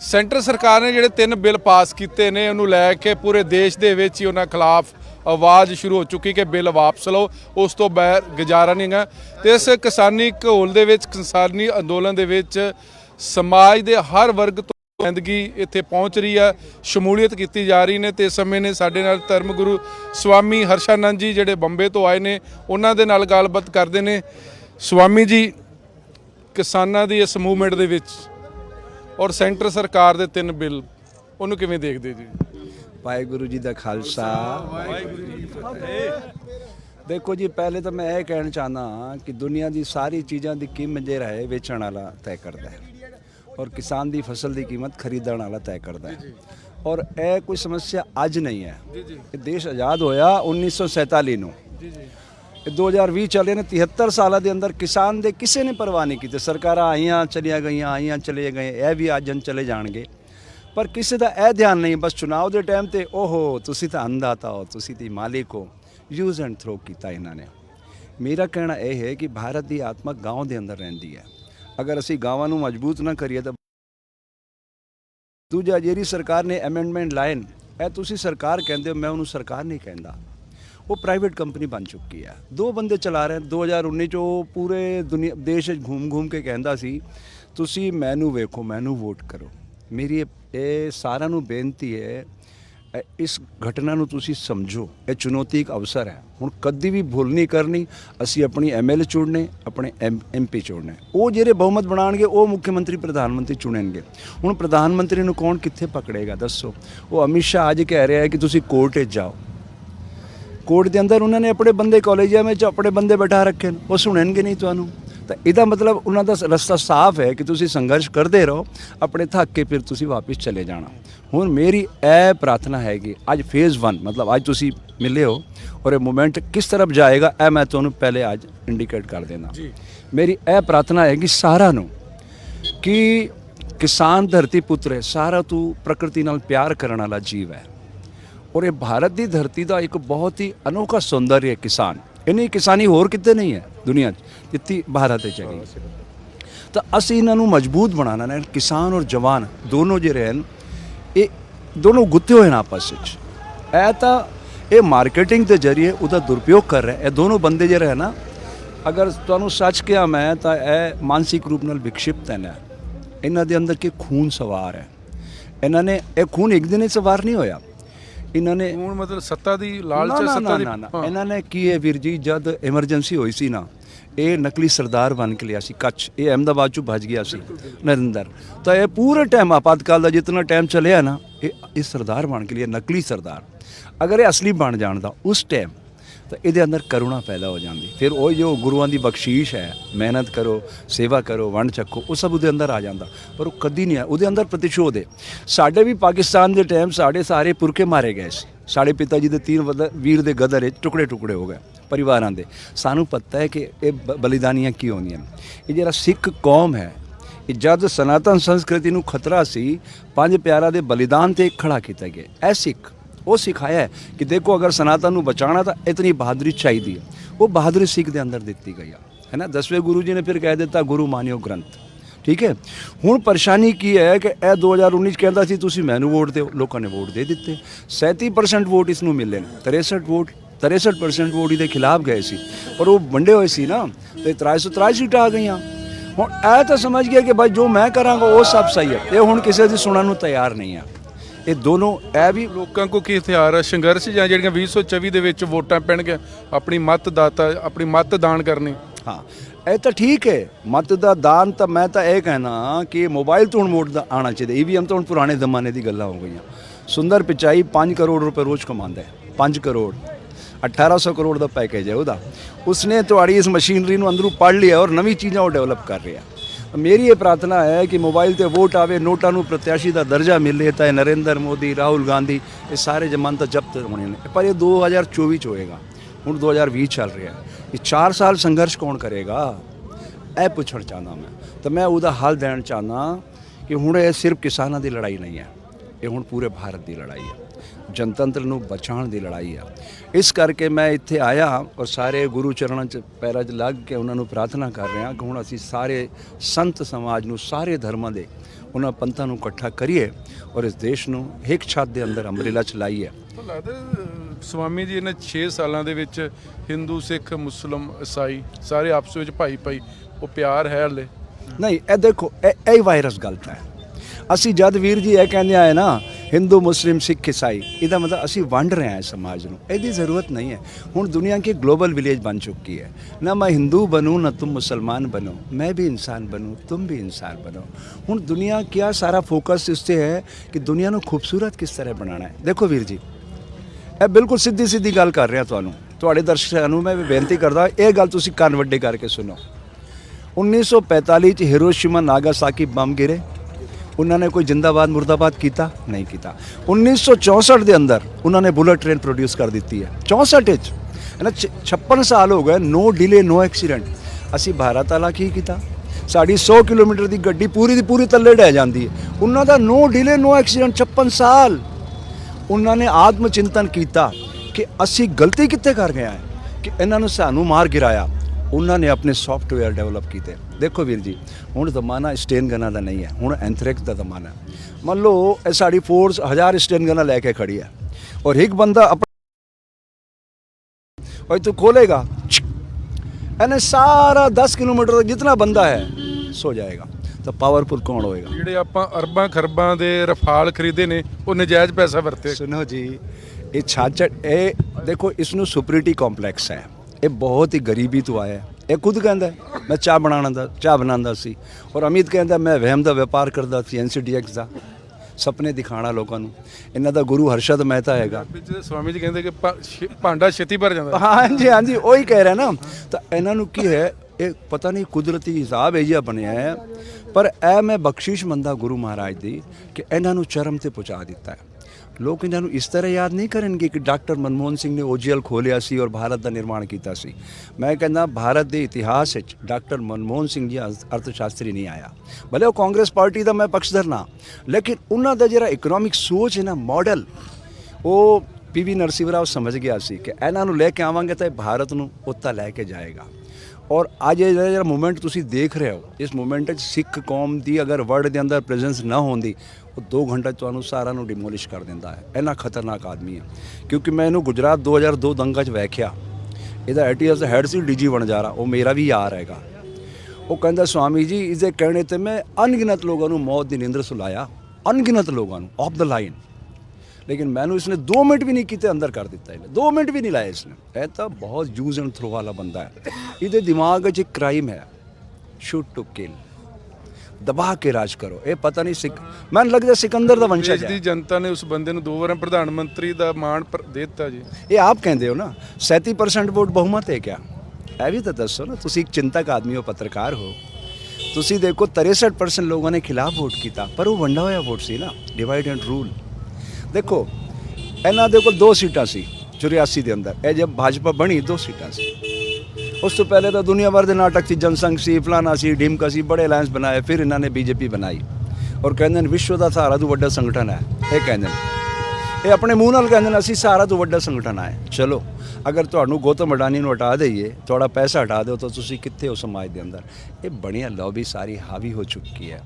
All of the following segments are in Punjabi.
ਸੈਂਟਰ ਸਰਕਾਰ ਨੇ ਜਿਹੜੇ ਤਿੰਨ ਬਿੱਲ ਪਾਸ ਕੀਤੇ ਨੇ, ਉਹਨੂੰ ਲੈ ਕੇ ਪੂਰੇ ਦੇਸ਼ ਦੇ ਵਿੱਚ ਹੀ ਉਹਨਾਂ ਖਿਲਾਫ ਆਵਾਜ਼ ਸ਼ੁਰੂ ਹੋ ਚੁੱਕੀ ਕਿ ਬਿੱਲ ਵਾਪਸ ਲਓ। ਉਸ ਤੋਂ ਬਗੈਰ ਗੁਜ਼ਾਰਾ ਨਹੀਂ ਹੈਗਾ। ਤੇ ਇਸ ਕਿਸਾਨੀ ਘੋਲ ਦੇ ਵਿੱਚ, ਕਿਸਾਨੀ ਅੰਦੋਲਨ ਦੇ ਵਿੱਚ ਸਮਾਜ ਦੇ ਹਰ ਵਰਗ ਤੋਂ ਨੁਮਾਇੰਦਗੀ ਇੱਥੇ ਪਹੁੰਚ ਰਹੀ ਆ ਸ਼ਮੂਲੀਅਤ ਕੀਤੀ ਜਾ ਰਹੀ ਨੇ। ਤੇ ਇਸ ਸਮੇਂ ਨੇ ਸਾਡੇ ਨਾਲ ਧਰਮ ਗੁਰੂ ਸਵਾਮੀ ਹਰਸ਼ਾਨੰਦ ਜੀ ਜਿਹੜੇ ਬੰਬੇ ਤੋਂ ਆਏ ਨੇ, ਉਹਨਾਂ ਦੇ ਨਾਲ ਗੱਲਬਾਤ ਕਰਦੇ ਨੇ। ਸਵਾਮੀ ਜੀ, ਕਿਸਾਨਾਂ ਦੀ ਇਸ ਮੂਵਮੈਂਟ ਦੇ ਵਿੱਚ ਔਰ ਸੈਂਟਰ ਸਰਕਾਰ ਦੇ ਤਿੰਨ ਬਿੱਲ ਉਹਨੂੰ ਕਿਵੇਂ ਦੇਖਦੇ ਜੀ? ਵਾਹਿਗੁਰੂ ਜੀ ਦਾ ਖਾਲਸਾ। ਦੇਖੋ ਜੀ ਪਹਿਲੇ ਤਾਂ ਮੈਂ ਇਹ ਕਹਿਣਾ ਚਾਹਨਾ ਕਿ ਦੁਨੀਆ ਦੀ ਸਾਰੀ ਚੀਜ਼ਾਂ ਦੀ ਕੀਮਤ ਜਿਹੜਾ ਹੈ ਵੇਚਣ ਵਾਲਾ ਤੈਅ ਕਰਦਾ ਹੈ। ਔਰ ਕਿਸਾਨ ਦੀ ਫਸਲ ਦੀ ਕੀਮਤ ਖਰੀਦਣ ਵਾਲਾ ਤੈਅ ਕਰਦਾ ਹੈ। ਔਰ ਇਹ ਕੋਈ ਸਮੱਸਿਆ ਅੱਜ ਨਹੀਂ ਹੈ। ਇਹ ਦੇਸ਼ ਆਜ਼ਾਦ ਹੋਇਆ 1947 ਨੂੰ। 2020 ਚੱਲੇ ਨੇ 73 ਸਾਲਾਂ ਦੇ ਅੰਦਰ ਕਿਸਾਨ ਦੇ ਕਿਸੇ ਨੇ ਪਰਵਾਹ ਨਹੀਂ ਕੀਤੀ। ਸਰਕਾਰਾਂ ਆਈਆਂ, ਚਲੀਆਂ ਗਈਆਂ, ਆਈਆਂ ਚਲੇ ਗਏ ਇਹ ਵੀ ਅੱਜ ਚਲੇ ਜਾਣਗੇ। ਪਰ ਕਿਸੇ ਦਾ ਇਹ ਧਿਆਨ ਨਹੀਂ, ਬਸ ਚੁਣਾਵ ਦੇ ਟਾਈਮ ਤੇ, ਓਹੋ, ਤੁਸੀਂ ਤਾਂ ਅੰਦਾਤਾ ਹੋ, ਤੁਸੀਂ ਤੇ ਮਾਲਿਕ ਹੋ। ਯੂਜ਼ ਐਂਡ ਥਰੋ ਕੀਤਾ ਇਹਨਾਂ ਨੇ। ਮੇਰਾ ਕਹਿਣਾ ਇਹ ਹੈ ਕਿ ਭਾਰਤ ਦੀ ਆਤਮਾ ਗਾਂਵ ਦੇ ਅੰਦਰ ਰਹਿੰਦੀ ਹੈ। ਅਗਰ ਅਸੀਂ ਗਾਵਾਂ ਨੂੰ ਮਜ਼ਬੂਤ ਨਾ ਕਰੀਏ ਤਾਂ ਦੂਜਾ, ਜਿਹੜੀ ਸਰਕਾਰ ਨੇ ਅਮੈਂਡਮੈਂਟ ਲਾਇਨ ਇਹ ਤੁਸੀਂ ਸਰਕਾਰ ਕਹਿੰਦੇ ਹੋ, ਮੈਂ ਉਹਨੂੰ ਸਰਕਾਰ ਨਹੀਂ ਕਹਿੰਦਾ। ਉਹ ਪ੍ਰਾਈਵੇਟ ਕੰਪਨੀ ਬਣ ਚੁੱਕੀ ਹੈ ਦੋ ਬੰਦੇ ਚਲਾ ਰਹੇ ਹਨ 2019 ਚ ਉਹ ਪੂਰੇ ਦੁਨੀਆ ਦੇਸ਼ ਵਿੱਚ ਘੂਮ ਘੂਮ ਕੇ ਕਹਿੰਦਾ ਸੀ ਤੁਸੀਂ ਮੈਨੂੰ ਵੇਖੋ ਮੈਨੂੰ ਵੋਟ ਕਰੋ ਮੇਰੀ ਇਹ- ਇਹ ਸਾਰਿਆਂ ਨੂੰ ਬੇਨਤੀ ਹੈ ਇਸ ਘਟਨਾ ਨੂੰ ਤੁਸੀਂ ਸਮਝੋ ਇਹ ਚੁਣੌਤੀ ਇੱਕ ਅਵਸਰ ਹੈ ਹੁਣ ਕਦੀ ਵੀ ਭੁੱਲ ਨਹੀਂ ਕਰਨੀ ਅਸੀਂ ਆਪਣੀ ਐਮਐਲਏ ਚੁਣਨੇ ਆਪਣੇ ਐਮਪੀ ਚੁਣਨੇ ਉਹ ਜਿਹੜੇ ਬਹੁਮਤ ਬਣਾਉਣਗੇ ਉਹ ਮੁੱਖ ਮੰਤਰੀ ਪ੍ਰਧਾਨ ਮੰਤਰੀ ਚੁਣਨਗੇ ਹੁਣ ਪ੍ਰਧਾਨ ਮੰਤਰੀ ਨੂੰ ਕੌਣ ਕਿੱਥੇ ਪਕੜੇਗਾ ਦੱਸੋ ਉਹ ਅਮਿਤ ਸ਼ਾਹ ਅੱਜ ਕਹਿ ਰਿਹਾ ਹੈ ਕਿ ਤੁਸੀਂ ਕੋਰਟ 'ਚ ਜਾਓ ਕੋਰਟ ਦੇ ਅੰਦਰ ਉਹਨਾਂ ਨੇ ਆਪਣੇ ਬੰਦੇ ਕਾਲਜਾਂ ਵਿੱਚ ਆਪਣੇ ਬੰਦੇ ਬਿਠਾ ਰੱਖੇ ਨੇ। ਉਹ ਸੁਣਨਗੇ ਨਹੀਂ ਤੁਹਾਨੂੰ। ਤਾਂ ਇਹਦਾ ਮਤਲਬ ਉਹਨਾਂ ਦਾ ਰਸਤਾ ਸਾਫ਼ ਹੈ ਕਿ ਤੁਸੀਂ ਸੰਘਰਸ਼ ਕਰਦੇ ਰਹੋ ਆਪਣੇ ਥੱਕ ਕੇ ਫਿਰ ਤੁਸੀਂ ਵਾਪਸ ਚਲੇ ਜਾਣਾ। ਹੁਣ ਮੇਰੀ ਇਹ ਪ੍ਰਾਰਥਨਾ ਹੈ ਕਿ ਅੱਜ ਫੇਜ਼ 1 ਮਤਲਬ ਅੱਜ ਤੁਸੀਂ ਮਿਲੇ ਹੋ ਔਰ ਇਹ ਮੂਵਮੈਂਟ ਕਿਸ ਤਰਫ ਜਾਏਗਾ ਇਹ ਮੈਂ ਤੁਹਾਨੂੰ ਪਹਿਲੇ ਅੱਜ ਇੰਡੀਕੇਟ ਕਰ ਦੇਣਾ ਜੀ। ਮੇਰੀ ਇਹ ਪ੍ਰਾਰਥਨਾ ਹੈ ਕਿ ਸਾਰਿਆਂ ਨੂੰ ਕਿ ਕਿਸਾਨ ਧਰਤੀ ਪੁੱਤਰ ਹੈ ਸਾਰਾ ਤੂੰ ਪ੍ਰਕਿਰਤੀ ਨਾਲ ਪਿਆਰ ਕਰਨ ਵਾਲਾ ਜੀਵ ਹੈ। ਔਰ ਇਹ ਭਾਰਤ ਦੀ ਧਰਤੀ ਦਾ ਇੱਕ ਬਹੁਤ ਹੀ ਅਨੋਖਾ ਸੌਂਦਰਯ ਹੈ ਕਿਸਾਨ। ਇੰਨੀ ਕਿਸਾਨੀ ਹੋਰ ਕਿਤੇ ਨਹੀਂ ਹੈ ਦੁਨੀਆ 'ਚ, ਜਿੱਤੀ ਭਾਰਤ 'ਚ ਹੈਗੀ ਤਾਂ ਅਸੀਂ ਇਹਨਾਂ ਨੂੰ ਮਜ਼ਬੂਤ ਬਣਾਉਣਾ ਹੈ ਕਿਸਾਨ ਔਰ ਜਵਾਨ ਦੋਨੋਂ ਜਿਹੜੇ ਹਨ ਇਹ ਦੋਨੋਂ ਗੁੱਤੇ ਹੋਏ ਨੇ ਆਪਸ ਵਿੱਚ। ਇਹ ਤਾਂ ਇਹ ਮਾਰਕੀਟਿੰਗ ਦੇ ਜ਼ਰੀਏ ਉਹਦਾ ਦੁਰਪਯੋਗ ਕਰ ਰਿਹਾ, ਇਹ ਦੋਨੋਂ ਬੰਦੇ ਜਿਹੜੇ ਹੈ ਨਾ, ਅਗਰ ਤੁਹਾਨੂੰ ਸੱਚ ਕਿਹਾ ਮੈਂ, ਤਾਂ ਇਹ ਮਾਨਸਿਕ ਰੂਪ ਨਾਲ ਵਿਕਸਿਤ ਹਨ ਇਹਨਾਂ ਦੇ ਅੰਦਰ ਕਿ ਖੂਨ ਸਵਾਰ ਹੈ? ਇਹਨਾਂ ਨੇ, ਇਹ ਖੂਨ ਇੱਕ ਦਿਨ ਹੀ ਸਵਾਰ ਨਹੀਂ ਹੋਇਆ। ਇਹਨਾਂ ਨੇ ਹੁਣ ਮਤਲਬ ਸੱਤਾ ਦੀ ਲਾਲਚ ਨਾ, ਸੱਤਾ ਦੀ ਨਾ, ਨਾ, ਹਾਂ। ਇਹਨਾਂ ਨੇ ਕੀ ਹੈ ਵੀਰ ਜੀ ਜਦ ਐਮਰਜੈਂਸੀ ਹੋਈ ਸੀ ਨਾ ਇਹ ਨਕਲੀ ਸਰਦਾਰ ਬਣ ਕੇ ਲਿਆ ਸੀ ਕੱਚ। ਇਹ ਅਹਿਮਦਾਬਾਦ ਚੋਂ ਭੱਜ ਗਿਆ ਸੀ ਨਰਿੰਦਰ। ਤਾਂ ਇਹ ਪੂਰੇ ਟਾਈਮ ਆਪਾਤਕਾਲ ਦਾ ਜਿੰਨਾ ਟਾਈਮ ਚੱਲਿਆ ਨਾ ਇਹ ਇਹ ਸਰਦਾਰ ਬਣ ਕੇ ਲਿਆ ਨਕਲੀ ਸਰਦਾਰ। ਅਗਰ ਇਹ ਅਸਲੀ ਬਣ ਜਾਣਦਾ ਉਸ ਟਾਈਮ ਤਾਂ ਇਹਦੇ ਅੰਦਰ ਕਰੁਣਾ ਪੈਦਾ ਹੋ ਜਾਂਦੀ। ਫਿਰ ਉਹ ਜੋ ਗੁਰੂਆਂ ਦੀ ਬਖਸ਼ੀਸ਼ ਹੈ, ਮਿਹਨਤ ਕਰੋ, ਸੇਵਾ ਕਰੋ, ਵੰਡ ਚੱਕੋ, ਉਹ ਸਭ ਉਹਦੇ ਅੰਦਰ ਆ ਜਾਂਦਾ। ਪਰ ਉਹ ਕਦੀ ਨਹੀਂ ਆ, ਉਹਦੇ ਅੰਦਰ ਪ੍ਰਤੀਸ਼ੋਧ ਹੈ। ਸਾਡੇ ਵੀ ਪਾਕਿਸਤਾਨ ਦੇ ਟਾਈਮ ਸਾਡੇ ਸਾਰੇ ਪੁਰਕੇ ਮਾਰੇ ਗਏ ਸੀ। ਸਾਡੇ ਪਿਤਾ ਜੀ ਦੇ ਤੀਨ ਵਦ- ਵੀਰ ਦੇ ਗਦਰ ਵਿੱਚ ਟੁਕੜੇ ਟੁਕੜੇ ਹੋ ਗਏ ਪਰਿਵਾਰਾਂ ਦੇ। ਸਾਨੂੰ ਪਤਾ ਹੈ ਕਿ ਇਹ ਬ- ਬਲੀਦਾਨੀਆਂ ਕੀ ਹੁੰਦੀਆਂ ਇਹ ਜਿਹੜਾ ਸਿੱਖ ਕੌਮ ਹੈ, ਇਹ ਜਦ ਸਨਾਤਨ ਸੰਸਕ੍ਰਿਤੀ ਨੂੰ ਖਤਰਾ ਸੀ, ਪੰਜ ਪਿਆਰਾ ਦੇ ਬਲੀਦਾਨ ਤੇ ਖੜਾ ਕੀਤਾ ਗਿਆ। ਇਹ ਸਿੱਖ ਉਹ ਸਿਖਾਇਆ ਹੈ ਕਿ ਦੇਖੋ ਅਗਰ ਸਨਾਤਨ ਨੂੰ ਬਚਾਉਣਾ ਤਾਂ ਇਤਨੀ ਬਹਾਦਰੀ ਚਾਹੀਦੀ ਹੈ। ਉਹ ਬਹਾਦਰੀ ਸਿੱਖ ਦੇ ਅੰਦਰ ਦਿੱਤੀ ਗਈ ਆ, ਹੈ ਨਾ? ਦਸਵੇਂ ਗੁਰੂ ਜੀ ਨੇ ਫਿਰ ਕਹਿ ਦਿੱਤਾ, ਗੁਰੂ ਮਾਨਿਓ ਗ੍ਰੰਥ। ਠੀਕ ਹੈ? ਹੁਣ ਪਰੇਸ਼ਾਨੀ ਕੀ ਹੈ ਕਿ ਇਹ 2019 ਚ ਕਹਿੰਦਾ ਸੀ, ਤੁਸੀਂ ਮੈਨੂੰ ਵੋਟ ਦਿਓ। ਲੋਕਾਂ ਨੇ ਵੋਟ ਦੇ ਦਿੱਤੇ। 37% ਵੋਟ ਇਸ ਨੂੰ ਮਿਲੇ ਨੇ। 63 ਵੋਟ 63% ਵੋਟ ਇਹਦੇ ਖਿਲਾਫ ਗਏ ਸੀ। ਪਰ ਉਹ ਵੰਡੇ ਹੋਏ ਸੀ ਨਾ, ਤੇ 383 ਸੀਟਾਂ ਆ ਗਈਆਂ। ਹੁਣ ਇਹ ਤਾਂ ਸਮਝ ਗਿਆ ਕਿ ਭਾਈ ਜੋ ਮੈਂ ਕਰਾਂਗਾ, ਉਹ ਸਭ ਸਹੀ ਹੈ। ਇਹ ਹੁਣ ਕਿਸੇ ਦੀ ਸੁਣਨ ਨੂੰ ਤਿਆਰ ਨਹੀਂ ਆ। ਇਹ ਦੋਨੋਂ ਇਹ ਵੀ ਲੋਕਾਂ ਕੋ ਕੀ ਹਥਿਆਰ ਹੈ ਸੰਘਰਸ਼ ਜਾਂ ਜਿਹੜੀਆਂ 2024 ਦੇ ਵਿੱਚ ਵੋਟਾਂ ਪੈਣਗੀਆਂ ਆਪਣੀ ਮਤ ਦਾਤਾ ਆਪਣੀ ਮਤ ਦਾਨ ਕਰਨੀ? ਹਾਂ ਇਹ ਤਾਂ ਠੀਕ ਹੈ। ਮਤ ਦਾ ਦਾਨ ਤਾਂ ਮੈਂ ਤਾਂ ਇਹ ਕਹਿਣਾ ਕਿ ਮੋਬਾਈਲ ਤੋਂ ਹੁਣ ਦਾ ਆਣਾ ਚਾਹੀਦਾ। ਈਵੀਐਮ ਤਾਂ ਹੁਣ ਪੁਰਾਣੇ ਜ਼ਮਾਨੇ ਦੀ ਗੱਲਾਂ ਹੋ ਗਈਆਂ। ਸੁੰਦਰ ਪਿਚਾਈ 5 ਕਰੋੜ ਰੁਪਏ ਰੋਜ਼ ਕਮਾਉਂਦਾ ਹੈ। 5 ਕਰੋੜ। 1800 ਕਰੋੜ ਦਾ ਪੈਕੇਜ ਹੈ ਉਹਦਾ। ਉਸਨੇ ਤੁਹਾਡੀ ਇਸ ਮਸ਼ੀਨਰੀ ਨੂੰ ਅੰਦਰੋਂ ਪੜ ਲਿਆ ਔਰ ਨਵੀਂ ਚੀਜ਼ਾਂ ਉਹ ਡਿਵੈਲਪ ਕਰ ਰਿਹਾ। ਮੇਰੀ ਇਹ ਪ੍ਰਾਰਥਨਾ ਹੈ ਕਿ ਮੋਬਾਈਲ ਤੇ ਵੋਟ ਆਵੇ, ਨੋਟਾਂ ਨੂੰ ਪ੍ਰਤਿਆਸ਼ੀ ਦਾ ਦਰਜਾ ਮਿਲੇ ਤਾਂ ਇਹ ਨਰਿੰਦਰ ਮੋਦੀ, ਰਾਹੁਲ ਗਾਂਧੀ ਇਹ ਸਾਰੇ ਜ਼ਮਾਨਤ ਜ਼ਬਤ ਹੋਣੇ ਨੇ। ਪਰ ਇਹ 2024 ਚ ਹੋਏਗਾ। ਹੁਣ 2020 ਚੱਲ ਰਿਹਾ ਹੈ। ਇਹ 4 ਸਾਲ ਸੰਘਰਸ਼ ਕੌਣ ਕਰੇਗਾ? ਇਹ ਪੁੱਛਣਾ ਚਾਹੁੰਦਾ ਮੈਂ। ਤਾਂ ਮੈਂ ਉਹਦਾ ਹੱਲ ਦੇਣਾ ਚਾਹੁੰਦਾ ਕਿ ਹੁਣ ਇਹ ਸਿਰਫ ਕਿਸਾਨਾਂ ਦੀ ਲੜਾਈ ਨਹੀਂ ਹੈ। ਇਹ ਹੁਣ ਪੂਰੇ ਭਾਰਤ ਦੀ ਲੜਾਈ ਹੈ। ਜਨਤੰਤਰ ਨੂੰ ਬਚਾਉਣ ਦੀ ਲੜਾਈ ਹੈ ਇਸ ਕਰਕੇ ਮੈਂ ਇੱਥੇ ਆਇਆ ਔਰ ਸਾਰੇ ਗੁਰੂ ਚਰਨਾਂ 'ਚ ਪੈਰਾਂ 'ਚ ਲੱਗ ਕੇ ਉਹਨਾਂ ਨੂੰ ਪ੍ਰਾਰਥਨਾ ਕਰ ਰਿਹਾ ਕਿ ਹੁਣ ਅਸੀਂ ਸਾਰੇ ਸੰਤ ਸਮਾਜ ਨੂੰ ਸਾਰੇ ਧਰਮਾਂ ਦੇ ਉਹਨਾਂ ਪੰਥਾਂ ਨੂੰ ਇਕੱਠਾ ਕਰੀਏ ਔਰ ਇਸ ਦੇਸ਼ ਨੂੰ ਇੱਕ ਛੱਤ ਦੇ ਅੰਦਰ ਅੰਬਰੇਲਾ ਚਲਾਈਏ ਅਹ, ਸਵਾਮੀ ਜੀ ਇਹਨਾਂ 6 ਸਾਲਾਂ ਦੇ ਵਿੱਚ ਹਿੰਦੂ ਸਿੱਖ ਮੁਸਲਮ ਈਸਾਈ ਸਾਰੇ ਆਪਸ ਵਿੱਚ ਭਾਈ ਭਾਈ ਉਹ ਪਿਆਰ ਹੈ ਹਲੇ? ਨਹੀਂ ਇਹ ਦੇਖੋ ਇਹ ਇਹ ਵਾਇਰਸ ਗਲਤ ਹੈ। ਅਸੀਂ ਜਦ ਵੀਰ ਜੀ ਇਹ ਕਹਿੰਦੇ ਆਏ ਨਾ ਹਿੰਦੂ, ਮੁਸਲਿਮ, ਸਿੱਖ ਈਸਾਈ, ਇਹਦਾ ਮਤਲਬ ਅਸੀਂ ਵੰਡ ਰਹੇ ਹਾਂ ਸਮਾਜ ਨੂੰ। ਇਹਦੀ ਜ਼ਰੂਰਤ ਨਹੀਂ ਹੈ। ਹੁਣ ਦੁਨੀਆ ਕੀ ਗਲੋਬਲ ਵਿਲੇਜ ਬਣ ਚੁੱਕੀ ਹੈ। ਨਾ ਮੈਂ ਹਿੰਦੂ ਬਣੂ, ਨਾ ਤੁਮ ਮੁਸਲਮਾਨ ਬਣੋ। ਮੈਂ ਵੀ ਇਨਸਾਨ ਬਣੂ, ਤੁਮ ਵੀ ਇਨਸਾਨ ਬਣੋ। ਹੁਣ ਦੁਨੀਆ ਕਿਆ ਸਾਰਾ ਫੋਕਸ ਇਸ ਤੇ ਹੈ ਕਿ ਦੁਨੀਆ ਨੂੰ ਖੂਬਸੂਰਤ ਕਿਸ ਤਰ੍ਹਾਂ ਬਣਾਉਣਾ ਹੈ। ਦੇਖੋ ਵੀਰ ਜੀ, ਇਹ ਬਿਲਕੁਲ ਸਿੱਧੀ ਸਿੱਧੀ ਗੱਲ ਕਰ ਰਿਹਾ ਤੁਹਾਨੂੰ। ਤੁਹਾਡੇ ਦਰਸ਼ਕਾਂ ਨੂੰ ਮੈਂ ਬੇਨਤੀ ਕਰਦਾ, ਇਹ ਗੱਲ ਤੁਸੀਂ ਕੰਨ ਵੱਡੇ ਕਰਕੇ ਸੁਣੋ। 1945 ਚ ਹਿਰੋਸ਼ੀਮਾ ਨਾਗਾਸਾਕੀ ਬੰਬ ਗਿਰੇ। ਉਹਨਾਂ ਨੇ ਕੋਈ ਜਿੰਦਾਬਾਦ, ਮੁਰਦਾਬਾਦ ਕੀਤਾ? ਨਹੀਂ ਕੀਤਾ। 1964 ਦੇ ਅੰਦਰ ਉਹਨਾਂ ਨੇ ਬੁਲਟ ਟ੍ਰੇਨ ਪ੍ਰੋਡਿਊਸ ਕਰ ਦਿੱਤੀ ਹੈ। 64 ਵਿੱਚ, ਇਹਨਾਂ 56 ਸਾਲ ਹੋ ਗਏ ਨੋ ਡਿਲੇ ਨੋ ਐਕਸੀਡੈਂਟ ਅਸੀਂ ਭਾਰਤ ਵਾਲਾ ਕੀ ਕੀਤਾ? ਸਾਡੀ 100 ਕਿਲੋਮੀਟਰ ਦੀ ਗੱਡੀ ਪੂਰੀ ਦੀ ਪੂਰੀ ਥੱਲੇ ਡਹਿ ਜਾਂਦੀ ਹੈ। ਉਹਨਾਂ ਦਾ ਨੋ ਡਿਲੇ ਨੋ ਐਕਸੀਡੈਂਟ 56 ਸਾਲ। ਉਹਨਾਂ ਨੇ ਆਤਮ ਚਿੰਤਨ ਕੀਤਾ ਕਿ ਅਸੀਂ ਗਲਤੀ ਕਿੱਥੇ ਕਰ ਗਏ ਹਾਂ? ਕਿ ਇਹਨਾਂ ਨੂੰ ਸਾਨੂੰ ਮਾਰ ਗਿਰਾਇਆ। ਉਹਨਾਂ ਨੇ ਆਪਣੇ ਸੌਫਟਵੇਅਰ ਡਿਵੈਲਪ ਕੀਤੇ। ਦੇਖੋ ਵੀਰ ਜੀ ਹੁਣ ਜ਼ਮਾਨਾ ਸਟੇਨ ਗਨਾਂ ਦਾ ਨਹੀਂ ਹੈ ਹੁਣ ਐਂਥ੍ਰੈਕਸ ਦਾ ਜ਼ਮਾਨਾ ਮੰਨ ਲਓ ਇਹ ਸਾਡੀ ਫੋਰਸ ਹਜ਼ਾਰ ਸਟੇਨ ਗਨਾਂ ਲੈ ਕੇ ਖੜੀ ਹੈ। ਔਰ ਇੱਕ ਬੰਦਾ ਆਪਣਾ ਓਏ ਤੂੰ ਖੋਲੇਗਾ। ਇਹਨੇ ਸਾਰਾ 10 ਕਿਲੋਮੀਟਰ ਦਾ ਜਿੰਨਾ ਬੰਦਾ ਹੈ ਸੋ ਜਾਏਗਾ। ਤਾਂ ਪਾਵਰਫੁਲ ਕੌਣ ਹੋਏਗਾ? ਜਿਹੜੇ ਆਪਾਂ ਅਰਬਾਂ ਖਰਬਾਂ ਦੇ ਰਫਾਲ ਖਰੀਦੇ ਨੇ ਉਹ ਨਜਾਇਜ਼ ਪੈਸਾ ਵਰਤੇ। ਸੁਣੋ ਜੀ ਇਹ ਛਾਛੜ ਇਹ ਦੇਖੋ ਇਸ ਨੂੰ ਸੁਪਰੀਟੀ ਕੰਪਲੈਕਸ ਹੈ। ਇਹ ਬਹੁਤ ਹੀ ਗਰੀਬੀ ਤੋਂ ਆਇਆ। ਇਹ ਖੁਦ ਕਹਿੰਦਾ ਮੈਂ ਚਾਹ ਬਣਾਉਣਾ ਦਾ ਚਾਹ ਬਣਾਉਂਦਾ ਸੀ। ਔਰ ਅਮਿਤ ਕਹਿੰਦਾ ਮੈਂ ਵਹਿਮ ਦਾ ਵਪਾਰ ਕਰਦਾ ਸੀ ਐਨਸੀਡੀਐਕਸ ਦਾ। ਸੁਪਨੇ ਦਿਖਾਣਾ ਲੋਕਾਂ ਨੂੰ। ਇਹਨਾਂ ਦਾ ਗੁਰੂ ਹਰਸ਼ਦ ਮਹਿਤਾ ਹੈਗਾ। ਵਿੱਚ ਸਵਾਮੀ ਜੀ ਕਹਿੰਦੇ ਕਿ ਭਾਂਡਾ ਛੇਤੀ ਭਰ ਜਾਂਦਾ ਹਾਂਜੀ ਹਾਂਜੀ ਉਹੀ ਕਹਿ ਰਿਹਾ ਨਾ। ਤਾਂ ਇਹਨਾਂ ਨੂੰ ਕੀ ਹੈ ਇਹ ਪਤਾ ਨਹੀਂ ਕੁਦਰਤੀ ਹਿਸਾਬ ਹੈ ਜਿਹਾ ਬਣਿਆ ਹੈ। ਪਰ ਇਹ ਮੈਂ ਬਖਸ਼ਿਸ਼ ਮੰਦਾ ਗੁਰੂ ਮਹਾਰਾਜ ਦੀ ਕਿ ਇਹਨਾਂ ਨੂੰ ਚਰਮ ਤੇ ਪਹੁੰਚਾ ਦਿੱਤਾ ਹੈ। ਲੋਕ ਇਹਨਾਂ ਨੂੰ ਇਸ ਤਰ੍ਹਾਂ ਯਾਦ ਨਹੀਂ ਕਰਨਗੇ ਕਿ ਡਾਕਟਰ ਮਨਮੋਹਨ ਸਿੰਘ ਨੇ ਓਜੀਐਲ ਖੋਲਿਆ ਸੀ ਔਰ ਭਾਰਤ ਦਾ ਨਿਰਮਾਣ ਕੀਤਾ ਸੀ। ਮੈਂ ਕਹਿੰਦਾ, ਭਾਰਤ ਦੇ ਇਤਿਹਾਸ ਵਿੱਚ ਡਾਕਟਰ ਮਨਮੋਹਨ ਸਿੰਘ ਜੀ ਅਰਥ ਸ਼ਾਸਤਰੀ ਨਹੀਂ ਆਇਆ। ਭਲੇ ਉਹ ਕਾਂਗਰਸ ਪਾਰਟੀ ਦਾ ਮੈਂ ਪਕਸ਼ਧਰ ਨਾ ਲੇਕਿਨ ਉਹਨਾਂ ਦਾ ਜਿਹੜਾ ਇਕਨੋਮਿਕ ਸੋਚ ਹੈ ਨਾ ਮਾਡਲ ਉਹ ਪੀਵੀ ਨਰਸਿੰਹ ਰਾਓ ਸਮਝ ਗਿਆ ਸੀ ਕਿ ਇਹਨਾਂ ਨੂੰ ਲੈ ਕੇ ਆਵਾਂਗੇ ਤਾਂ ਇਹ ਭਾਰਤ ਨੂੰ ਉੱਤਾ ਲੈ ਕੇ ਜਾਏਗਾ। ਔਰ ਅੱਜ ਇਹ ਜਿਹੜਾ ਮੂਵਮੈਂਟ ਤੁਸੀਂ ਦੇਖ ਰਹੇ ਹੋ, ਇਸ ਮੂਵਮੈਂਟ 'ਚ ਸਿੱਖ ਕੌਮ ਦੀ ਅਗਰ ਵਰਲਡ ਦੇ ਅੰਦਰ ਪ੍ਰੈਜ਼ੈਂਸ ਨਾ ਹੁੰਦੀ, ਉਹ 2 ਘੰਟਾ 'ਚ ਤੁਹਾਨੂੰ ਸਾਰਿਆਂ ਨੂੰ ਡਿਮੋਲਿਸ਼ ਕਰ ਦਿੰਦਾ ਹੈ। ਇੰਨਾ ਖਤਰਨਾਕ ਆਦਮੀ ਹੈ। ਕਿਉਂਕਿ ਮੈਂ ਇਹਨੂੰ ਗੁਜਰਾਤ 2002 ਦੰਗਾ 'ਚ ਵੇਖਿਆ। ਇਹਦਾ ਐਟੀਐਸ ਦਾ ਹੈਡ ਸੀ ਡੀਜੀ ਬਣ ਜਾ ਰਹਾ। ਉਹ ਮੇਰਾ ਵੀ ਯਾਰ ਹੈਗਾ। ਉਹ ਕਹਿੰਦਾ, ਸਵਾਮੀ ਜੀ ਇਸਦੇ ਕਹਿਣੇ ਤੇ ਮੈਂ ਅਣਗਿਣਤ ਲੋਕਾਂ ਨੂੰ ਮੌਤ ਦੀ ਨਿੰਦਰ ਸੁਲਾਇਆ। ਅਣਗਿਣਤ ਲੋਕਾਂ ਨੂੰ ਆਫ ਦਾ ਲਾਈਨ ਲੇਕਿਨ ਮੈਨੂੰ ਇਸਨੇ 2 ਮਿੰਟ ਵੀ ਨਹੀਂ ਕੀਤੇ ਅੰਦਰ ਕਰ ਦਿੱਤਾ ਇਹਨੇ। 2 ਮਿੰਟ ਵੀ ਨਹੀਂ ਲਾਏ ਇਸਨੇ। ਇਹ ਤਾਂ ਬਹੁਤ ਯੂਜ਼ ਐਂਡ ਥਰੋ ਵਾਲਾ ਬੰਦਾ ਹੈ। ਇਹਦੇ ਦਿਮਾਗ 'ਚ ਇੱਕ ਕ੍ਰਾਈਮ ਹੈ। ਸ਼ੂਟ ਟੂ ਕਿਲ ਦਬਾ ਕੇ ਰਾਜ ਕਰੋ। ਇਹ ਪਤਾ ਨਹੀਂ ਸਿੱਖ ਮੈਨੂੰ ਲੱਗਦਾ ਸਿਕੰਦਰ ਦਾ ਵੰਸ਼ਜ ਹੈ। ਦੀ ਜਨਤਾ ਨੇ ਉਸ ਬੰਦੇ ਨੂੰ ਦੋ ਵਾਰ ਪ੍ਰਧਾਨ ਮੰਤਰੀ ਦਾ ਮਾਣ ਦੇ ਦਿੱਤਾ ਜੀ। ਇਹ ਆਪ ਕਹਿੰਦੇ ਹੋ ਨਾ 37% ਵੋਟ ਬਹੁਮਤ ਹੈ ਕਿਆ? ਇਹ ਵੀ ਤਾਂ ਦੱਸੋ ਨਾ ਤੁਸੀਂ ਇੱਕ ਚਿੰਤਕ ਆਦਮੀ ਹੋ ਪੱਤਰਕਾਰ ਹੋ। ਤੁਸੀਂ ਦੇਖੋ 63% ਲੋਕਾਂ ਨੇ ਖਿਲਾਫ ਵੋਟ ਕੀਤਾ ਪਰ ਉਹ ਵੰਡਾ ਹੋਇਆ ਵੋਟ ਸੀ ਨਾ। ਡਿਵਾਈਡ ਐਂਡ ਰੂਲ ਦੇਖੋ, ਇਹਨਾਂ ਦੇ ਕੋਲ ਦੋ ਸੀਟਾਂ ਸੀ 84 ਦੇ ਅੰਦਰ। ਇਹ ਜਦ ਭਾਜਪਾ ਬਣੀ, ਦੋ ਸੀਟਾਂ ਸੀ। ਉਸ ਤੋਂ ਪਹਿਲੇ ਤਾਂ ਦੁਨੀਆ ਭਰ ਦੇ ਨਾਟਕ ਸੀ, ਜਨਸੰਘ ਸੀ ਫਲਾਨਾ ਸੀ, ਢਿਮਕਾ ਸੀ, ਬੜੇ ਅਲਾਈਅੰਸ ਬਣਾਏ, ਫਿਰ ਇਹਨਾਂ ਨੇ ਬੀਜੇਪੀ ਬਣਾਈ। ਔਰ ਕਹਿੰਦੇ ਨੇ, ਵਿਸ਼ਵ ਦਾ ਸਾਰਾ ਤੋਂ ਵੱਡਾ ਸੰਗਠਨ ਹੈ। ਇਹ ਕਹਿੰਦੇ ਨੇ। ਇਹ ਆਪਣੇ ਮੂੰਹ ਨਾਲ ਕਹਿੰਦੇ ਨੇ, ਅਸੀਂ ਸਾਰਾ ਤੋਂ ਵੱਡਾ ਸੰਗਠਨ ਹੈ ਚਲੋ, ਅਗਰ ਤੁਹਾਨੂੰ ਗੌਤਮ ਅਡਾਨੀ ਨੂੰ ਹਟਾ ਦਈਏ, ਤੁਹਾਡਾ ਪੈਸਾ ਹਟਾ ਦਿਓ, ਤਾਂ ਤੁਸੀਂ ਕਿੱਥੇ ਹੋ ਸਮਾਜ ਦੇ ਅੰਦਰ? ਇਹ ਬਣੀਆਂ ਲੌਬੀ ਸਾਰੀ ਹਾਵੀ ਹੋ ਚੁੱਕੀ ਹੈ।